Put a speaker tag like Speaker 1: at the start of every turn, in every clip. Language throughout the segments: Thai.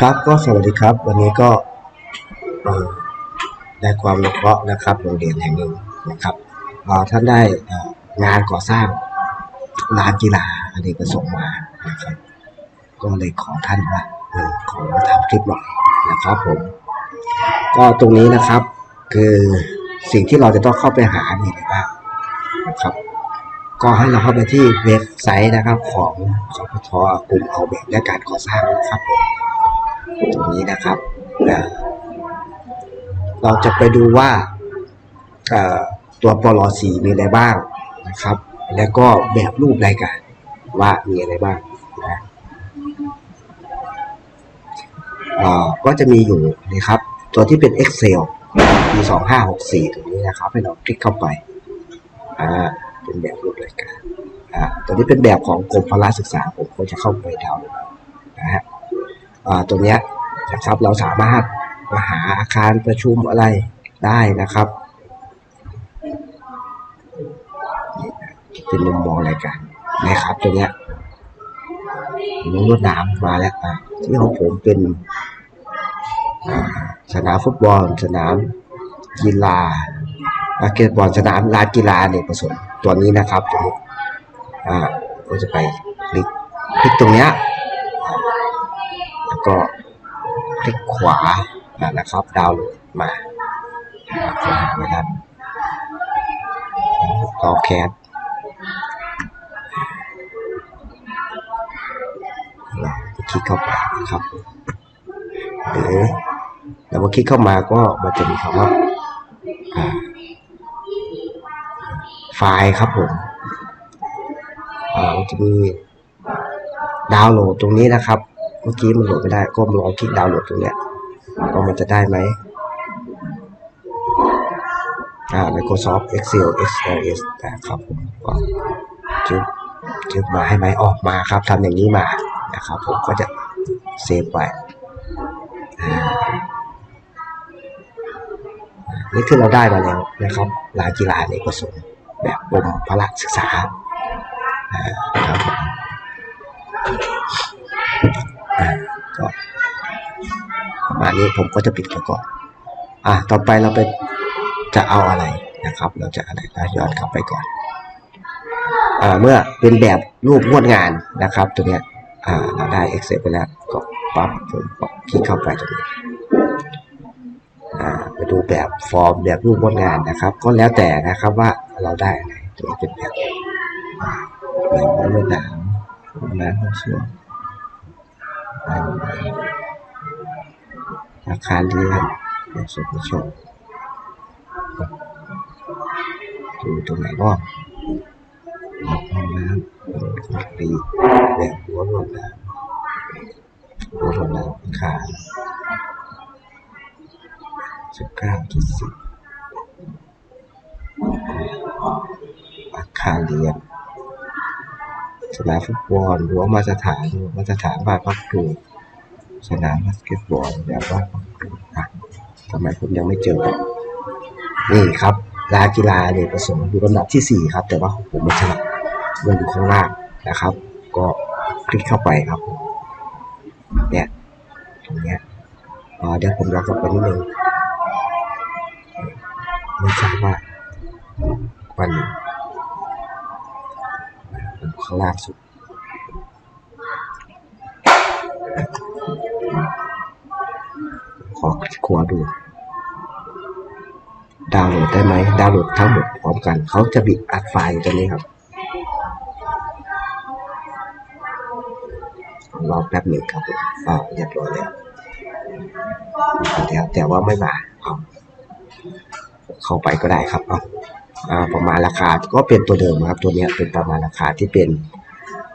Speaker 1: ครับก็สวัสดีครับ วันนี้ก็ได้ความรู้เคราะห์นะครับโรงเรียนแห่งหนึ่งนะครับท่านได้งานก่อสร้างลานกีฬาอันนี้ก็ส่งมานะครับ ก็เลยขอท่านว่าเออขอทำคลิปหน่อยนะครับผม ก็ตรงนี้นะครับ คือสิ่งที่เราจะต้องเข้าไปหามีอะไรบ้างนะครับ ก็ให้เราเข้าไปที่เว็บไซต์นะครับของสพทกลุ่มเอาแบบและการก่อสร้างนะครับผมตรงนี้นะครับ เราจะไปดูว่าตัวปลสีมีอะไรบ้างนะครับ แล้วก็แบบรูปรายการว่ามีอะไรบ้างนะก็จะมีอยู่นะครับ ตัวที่เป็น Excel ปี2564 ตรงนี้นะครับ ให้เราคลิกเข้าไปอ่า เป็นแบบรูปรายการอ่าตัวนี้เป็นแบบของกรมพละศึกษาผมก็จะเข้าไปดาวน์นะฮะอ่าตัวเนี้ยนะครับเราสามารถมาหาอาคารประชุมอะไรได้นะครับเป็นมุมมองรายการนะครับตัวเนี้ยมุมรถน้ำมาแล้วอะที่ของผมเป็นสนามฟุตบอล สนามกีฬาบาสเกตบอลสนามลานกีฬาเนี่ยผสม ตัวนี้นะครับตัวนี้อ่าก็จะไปคลิกคลิกตรงเนี้ยแล้วก็คลิกขวาอ่านะครับ ดาวน์โหลดมาค้นหาไว้ครับต่อแคสเราคลิกเข้าไปนะครับหรือเราพอคลิกเข้ามาก็มันจะมีคำว่า ไฟล์ครับผมอ่ามันจะมีดาวน์โหลดตรงนี้นะครับ เมื่อกี้มันโหลดไม่ได้ก็ลองคลิกดาวน์โหลดตรงเนี้ยว่ามันจะได้ไหมอ่า Microsoft Excel XLS นะครับผมก็จึ๊บจึ๊บมาให้ไหมออกมาครับทำอย่างนี้มานะครับ ผมก็จะเซฟไว้อ่านี่คือเราได้มาแล้วนะครับลากีฬาในกระทรวง แบบกรมพละศึกษาอ่าครับผมอ่าก็ประมาณนี้ผมก็จะปิดไปก่อนอะต่อไปเราไปจะเอาอะไรนะครับ เราจะอะไรนะย้อนกลับไปก่อนอ่าเมื่อเป็นแบบรูปงวดงานนะครับ ตัวเนี้ยอ่าเราได้ Excel ไปแล้วก็ปั๊บผมก็คลิกเข้าไปตรงนี้ ดูแบบฟอร์มแบบรูปงวดงานนะครับ ก็แล้วแต่นะครับว่าเราได้อะไรตัวเป็นแบบแบบเวียดนาน้ำห้องส้วมอาคารเรียนแบบสุขชนอยู่ตรงไหนบ้างห้องน้ำคอนกรีแบบหัวรวดน้ำหัวรวดน้ำอาคาร สิบเก้าจุดสิบอาคารเรียนสนามฟุตบอลรั้วมาตรฐานมาตรฐานบ้านพักครูสนามบาสเกตบอลแบบว่าทำไมผมยังไม่เจอ นี่ครับลากีฬาเนี่ยผสมอยู่ลำดับที่สี่ครับ แต่ว่าผมไม่ใช่มันอยู่ข้างล่างนะครับ ก็คลิกเข้าไปครับ เนี่ยตรงเนี้ยเดี๋ยวผมลองกลับไปนิดนึง ไม่ทราบว่ามันมันข้างล่างสุดขอขวาดู ดาวน์โหลดได้ไหม ดาวน์โหลดทั้งหมดพร้อมกัน เขาจะบิดอัดไฟล์อยู่ตรงนี้ครับรอแป๊บหนึ่งครับผมอ่าเรียบร้อยแล้วแล้ว แต่ว่าไม่มา เข้าไปก็ได้ครับเอาอ่าประมาณราคาก็เป็นตัวเดิมครับ ตัวนี้เป็นประมาณราคาที่เป็น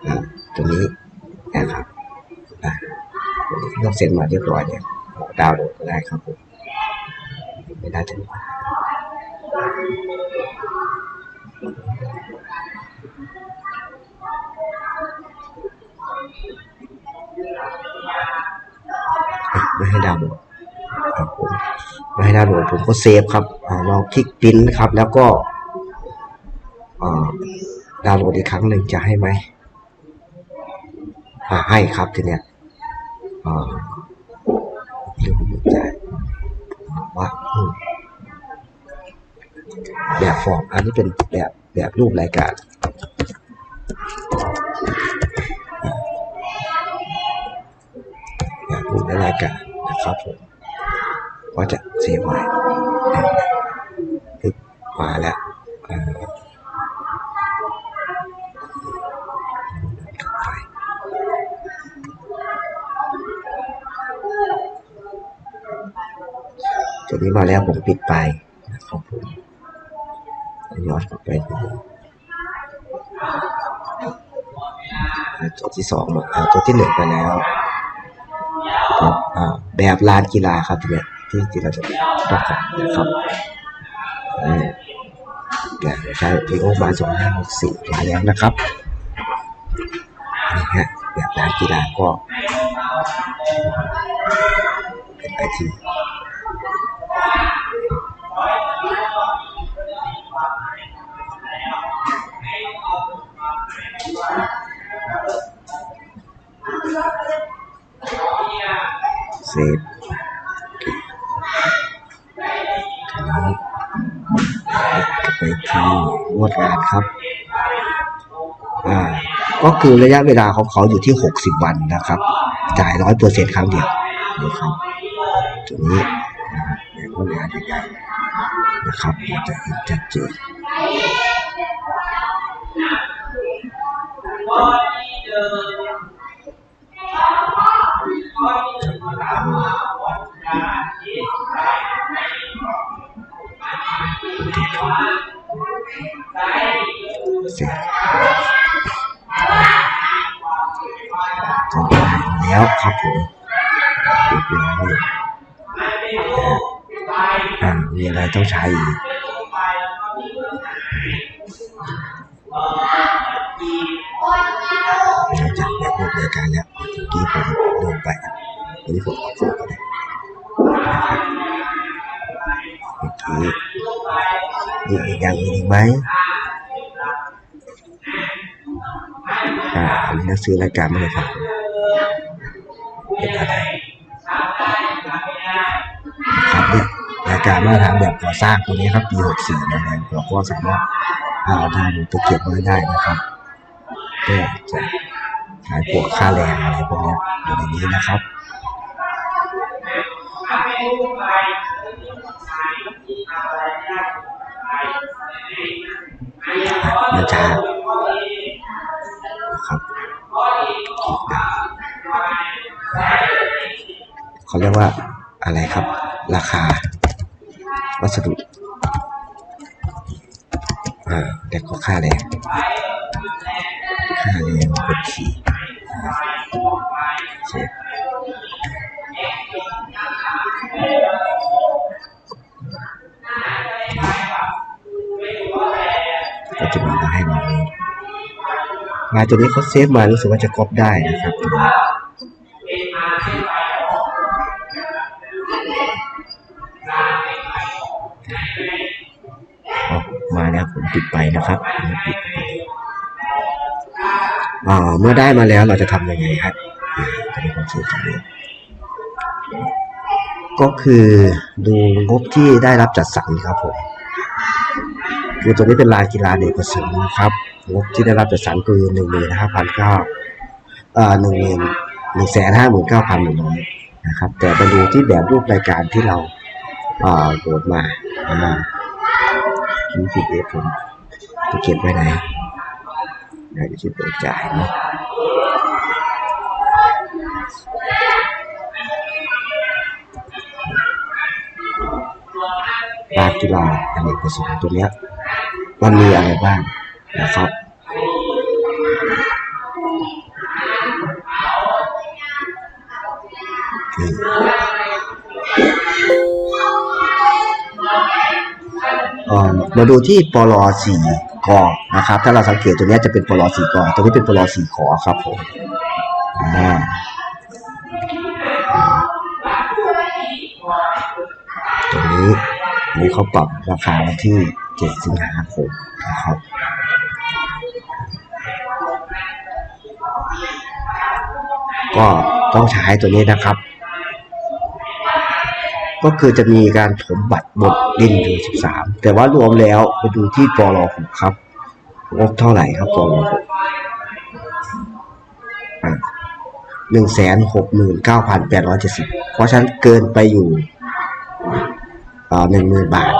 Speaker 1: อ่าตัวนี้นะครับอ่าตัวนี้เราเซ็นมาเรียบร้อยเนี่ยดาวน์โหลดก็ได้ครับผมไม่น่าจะมีปัญหาไม่ให้ดาวน์โหลด ครับผมไม่ให้ดาน์โหลดผมก็เซฟครับอ่าเราคลิกปิ้นครับ แล้วก็ดาวน์โหลดอีกครั้งหนึ่งจะให้ไหมให้ครับทีเนี้ยเรื่องใจว่าแบบฟอร์มอันนี้เป็นแบบแบบรูปรายการแบบรูปรายการนะครับผม ก็จะเซฟไว้ปึ๊บมาแล้วเอ่อไปตัวนี้มาแล้วผมปิดไปนะครับผมย้อนกลับไปดูตัวที่สองมาอ่าตัวที่หนึ่งไปแล้วแบบลานกีฬาครับเนี่ย ที่ที่เราจะต้องการนะครับอ่าแบบใช้พีโอบาสองห้าหกสี่มาแล้วนะครับนี่ฮะแบบลานกีฬาก็เป็นไอทีเซฟ งวดงานครับ อ่า ก็คือระยะเวลาของเขาอยู่ที่ 60 วันนะครับ จ่ายร้อยเปอร์เซ็นต์ครั้งเดียวนะครับตรงนี้ในงวดงานใหญ่ๆนะครับเราจะเห็นชัดเจนเแล้วครับผมเรียบร้อยอ่ามีอะไรต้องใช้อีกเราจากแบบรูปรายการแล้วเมื่อกี้ผมโดนไปวันนี้ผมขอโฟก็ได้นะครับเมื่อกี้มีอีกอย่างอื่นอีกไหมอ่าอันนี้นักซื้อรายการม่เลยครับ การมาตรฐานแบบก่อสร้างตัวนี้ครับปี 64นะแล้วเราก็สามารถเอาทางไปเก็บไว้ได้นะครับเพื่อจะขายพวกค่าแรงอะไรพวกนี้อยู่ในนี้นะครับมันจะนะครับเขาเรียกว่าอะไรครับ ราคา วัสดุอ่าแต่ก็ค่าแรงค่าแรงกดขี่เสร็จก็จะมาให้มาเลยงาตัวนี้เขาเซฟมารู้สึกว่าจะก๊อปได้นะครับ ปิดไปนะครับปิดไปเมื่อได้มาแล้วเราจะทำยังไงครับจะมีความสุขนี้ก็คือดูงบที่ได้รับจัดสรรครับผมคือตัวนี้เป็นลานกีฬาเด็กประสงค์นะครับงบที่ได้รับจัดสรรคือหนึ่งหมื่นห้าพันเก้าอ่าหนึ่งหมื่นหนึ่งแสนห้าหมื่นเก้าพันหนึ่งร้อยนะครับ แต่ไปดูที่แบบรูปรายการที่เราอ่าโหลดมาอ่า ที่ผิดเอผมจะเก็บไว้ไหนได้อยู่ที่เปิดจ่ายเนาะลานกีฬาอันเนกประสงค์ตัวเนี้ยมันมีอะไรบ้างนะครับนี่ เอ่อมาดูที่ปลอสี่กอนะครับ ถ้าเราสังเกตตัวนี้จะเป็นปลอสี่กอตัวนี้เป็นปลอสี่ขอครับผมอ่าตัวนี้นนี้เขาปรับราคามาที่เจ็ดสิงหาคมนะครับก็ต้องใช้ตัวนี้นะครับ ก็คือจะมีการถมบัตรบทดินอยู่13 แต่ว่ารวมแล้วไปดูที่ปลหกครับงบเท่าไหร่ครับปลหกหนึ่งแสนหกหมื่นเก้าพันแปดร้อยเจ็ดสิบเพราะฉะนั้นเกินไปอยู่หนึ่งหมื่นบาท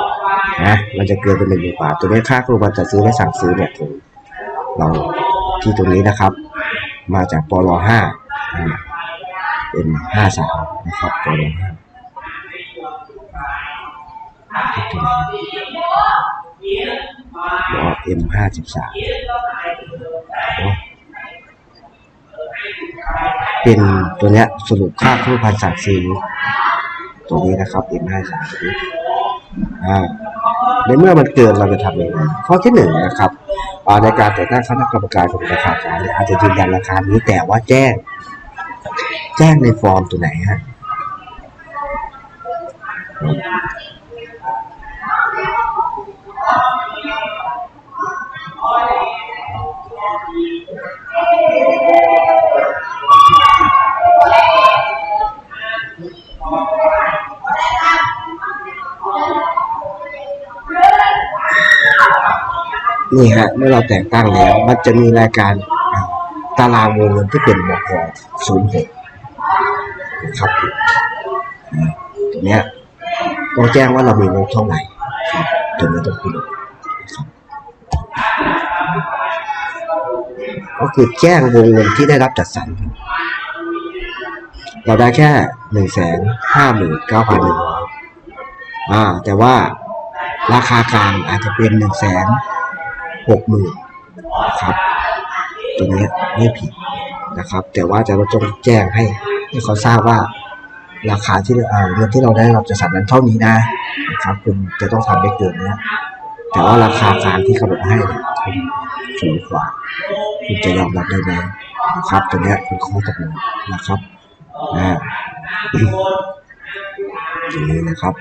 Speaker 1: นะมันจะเกินไปหนึ่งหมื่นบาท ตัวนี้ค่าครูบัตรจัดซื้อและสั่งซื้อเนี่ยผมเราที่ตรงนี้นะครับ มาจากปลห้าเป็นห้าสามนะครับปลห้า รอเอ็มห้าสิบสามเป็นตัวเนี้ยสรุปค่าครูพันสั่งซื้อตัวนี้นะครับเอ็มห้าสามตัวนี้อ่าในเมื่อมันเกินเราจะทำยังไงข้อที่หนึ่งนะครับอ่าในการแต่งตั้งคณะกรรมการของราคาการเนี่ยอาจจะยืนยันราคานี้แต่ว่าแจ้ง แจ้งในฟอร์มตัวไหนฮะ นี่ฮะ เมื่อเราแต่งตั้งแล้ว มันจะมีรายการตารางวงเงินที่เป็นมกศูนย์หกครับตรงเนี้ยต้องแจ้งว่าเรามีงบเท่าไหร่ครับถึงจะต้องพิจารณานก็คือแจ้งวงเงินที่ได้รับจัดสรร เราได้แค่หนึ่งแสนห้าหมื่นเก้าพันหนึ่งร้อยอ่า แต่ว่า ราคากลางอาจจะเป็นหนึ่งแสนหกหมื่นนะครับตัวนี้ไม่ผิดนะครับ แต่ว่าจะเราต้องแจ้งให้ให้เขาทราบว่าราคาที่เอ่อเงินที่เราได้รับจะสั่งนั้นเท่านี้นะนะครับ คุณจะต้องทำได้เกินนี้แต่ว่าราคากลางที่กำหนดให้คุณสูงกว่า คุณจะยอมรับได้ไหมนะครับตัวนี้คือข้อตกลงนะครับอ่าอย่างนี้นะครับ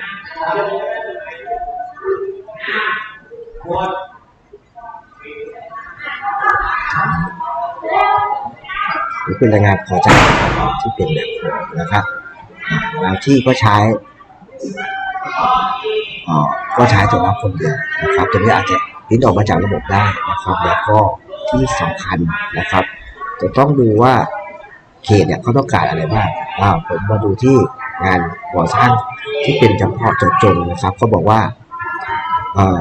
Speaker 1: หรือเป็นรายงานขอจ้างที่เป็นแบบผมนะครับบางที่ก็ใช้ก็ใช้ตัวรับคนเดียวนะครับตัวนี้อาจจะพิมพ์ออกมาจากระบบได้นะครับแล้วก็ที่สำคัญนะครับ จะต้องดูว่าเขตเนี่ยเขาต้องการอะไรบ้างอ่าผมมาดูที่งานก่อสร้างที่เป็นเฉพาะเจาะจงนะครับเขาบอกว่าเอ่อ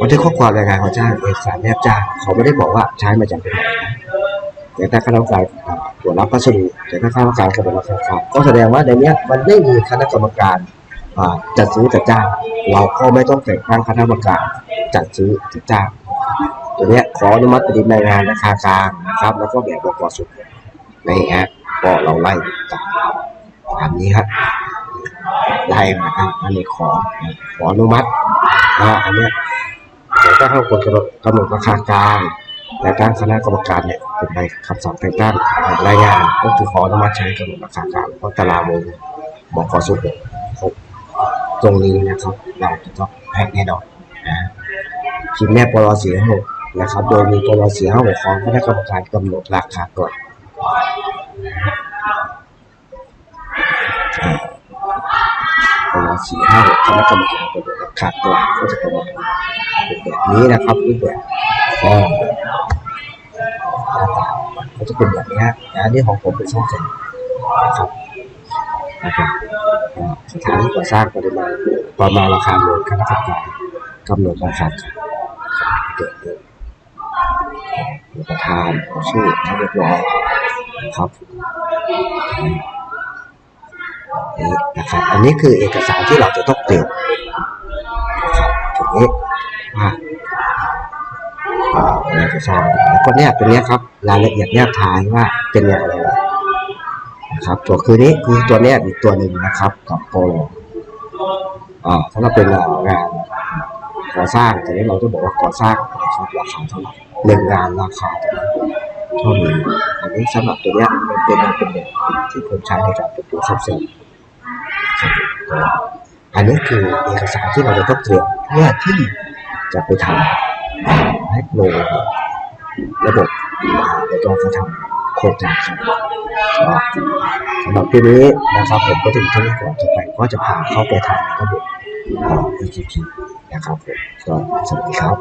Speaker 1: บันทึกข้อความรายงานของจ้างเอกสารแนบจ้างเขาไม่ได้บอกว่าใช้มาจากตรงไหนแต่ถ้าคณะกรรมการ ตรวจรับพัสดุแต่ถ้าคณะกรรมการกำหนดราคาขายก็แสดงว่าในเนี้ยมันไม่มีคณะกรรมการจัดซื้อจัดจ้าง เราก็ไม่ต้องแต่งตั้งคณะกรรมการจัดซื้อจัดจ้างตัวเนี้ยขออนุมัติปฏิบัติรายงานราคากลางนะครับ แล้วก็แบบบกสุดในแอปก็เราไล่ตามนี้ครับไล่มาครับอันนี้ขอขออนุมัติอ่าอันเนี้ยแต่ถ้าเข้ากฎกำหนดราคากลางแต่ตั้งคณะกรรมการเนี่ย เป็นใบคำสั่งแต่งตั้งรายงานก็คือขออนุมัติใช้กำหนดราคากลางเพราะตารางวงบอกขอสุดครบตรงนี้นะครับเราจะต้องแพ็กแน่นอนนะพิมพ์แม่ปลสีหกนะครับ โดยมีปลสีห้าหกของคณะกรรมการกำหนดราคาก่อนปลสีห้าหกคณะกรรมการกำหนดราคาก่อนก็จะประมาณแบบนี้นะครับรูปแบบก็ หน้าตาก็จะเป็นแบบนี้ฮะอันนี้ของผมเป็นช่องเจ็ดนะครับนะครับสถานที่ก่อสร้างปริมาณประมาณราคาเงินคณะกรรมการกำหนดราคาขายเกิดเกิดประธานชื่อเรียบร้อยนะครับนี่นะครับอันนี้คือเอกสารที่เราจะต้องเตรียมนะครับถึงนี้ว่า เราจะสร้างแล้วก็เนี่ยตัวเนี้ยครับรายละเอียดแนบท้ายว่าเป็นอย่างไรนะครับ ตัวคือนี้คือตัวเนี้ยอีกตัวหนึ่งนะครับกับโปโลอ่าถ้าเราเป็นงานก่อสร้างแต่นี้เราจะบอกว่าก่อสร้างนะครับราคาเท่าไหร่หนึ่งงานราคาเท่านี้อันนี้สำหรับตัวเนี้ยมันเป็นเป็นแบบที่ผมใช้ในการเป็นตัวซับเซนอันนี้คือเอกสารที่เราจะต้องเตรียมเพื่อที่จะไปทำ ให้ลระบบในการกระทำโครงการครับสำหรับที่นี้นะครับผมก็ถึงเท่านี้ก่อนต่อไปก็จะพาเข้าไปทางระบบอ่อ EGP นะครับผมก็สวัสดีครับ